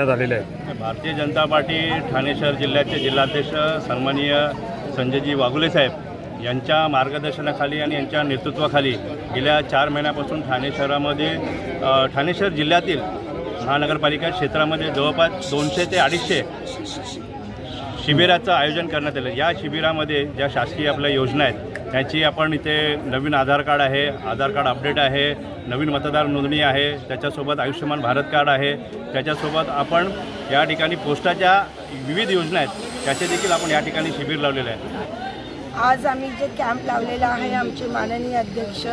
करण्यात आलेले आहे भारतीय जनता पार्टी ठाणे शहर जिल्ह्याचे जिल्हाध्यक्ष सन्माननीय संजयजी वाघुले साहेब यांच्या मार्गदर्शनाखाली आणि यांच्या नेतृत्वाखाली गेल्या चार महिन्यापासून ठाणे शहरामध्ये ठाणे शहर जिल्ह्यातील महानगरपालिका क्षेत्रामध्ये जवळपास दोनशे ते अडीचशे शिबिराचं आयोजन करण्यात आलं. या शिबिरामध्ये ज्या शासकीय आपल्या योजना आहेत त्याची आपण इथे नवीन आधार कार्ड आहे आधार कार्ड अपडेट आहे नवीन मतदार नोंदणी आहे त्याच्यासोबत आयुष्यमान भारत कार्ड आहे त्याच्यासोबत आपण या ठिकाणी पोस्टाच्या विविध योजना आहेत त्याचे देखील आपण या ठिकाणी शिबिर लावलेलं आहे आज आम्ही जे कॅम्प लावलेला आहे आमचे माननीय अध्यक्ष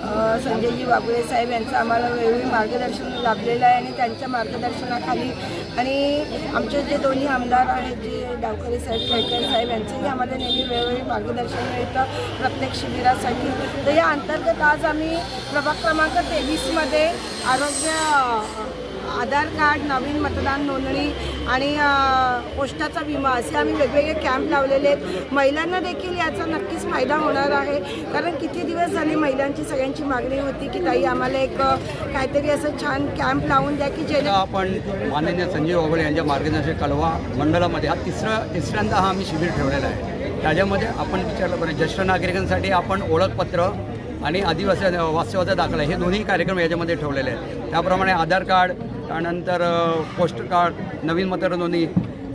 संजयजी वागुळे साहेब यांचं आम्हाला वेळोवेळी मार्गदर्शन लाभलेलं आहे आणि त्यांच्या मार्गदर्शनाखाली आणि आमचे जे दोन्ही आमदार आहेत जे डावकरे साहेब खेळकर साहेब यांचंही आम्हाला नेहमी वेळोवेळी मार्गदर्शन मिळतं प्रत्येक शिबिरासाठी. तर या अंतर्गत आज आम्ही प्रभाग क्रमांक तेवीसमध्ये आरोग्य आधार कार्ड नवीन मतदान नोंदणी आणि अ, पोस्टाचा विमा असे आम्ही वेगवेगळे कॅम्प लावलेले आहेत. महिलांना देखील याचा नक्कीच फायदा होणार आहे. कारण किती दिवस झाले महिलांची सगळ्यांची मागणी होती की ताई आम्हाला एक काहीतरी असं छान कॅम्प लावून द्या की जे आपण माननीय संजय ओबळे यांच्या मार्गदर्शक कळवा मंडळामध्ये हा तिसरा तिसऱ्यांदा हा आम्ही शिबिर ठेवलेला आहे. त्याच्यामध्ये आपण विचारलं बरं ज्येष्ठ नागरिकांसाठी आपण ओळखपत्र आणि आदिवासी वास्तवाचा दाखला हे दोन्ही कार्यक्रम याच्यामध्ये ठेवलेले आहेत. त्याप्रमाणे आधार कार्ड त्यानंतर अ, पोस्ट कार्ड नवीन मतदार नोंदणी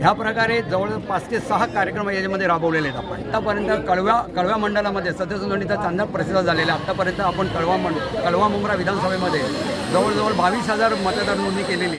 ह्या प्रकारे जवळ पाच ते सहा कार्यक्रम याच्यामध्ये राबवलेले आहेत आपण. आतापर्यंत कळव्या कळव्या मंडळामध्ये सदस्य नोंदणीचा चांगला प्रसिद्ध झालेला आहे. आतापर्यंत आपण कळवा मंड कळवा मुंब्रा विधानसभेमध्ये जवळजवळ बावीस हजार मतदार नोंदणी केलेली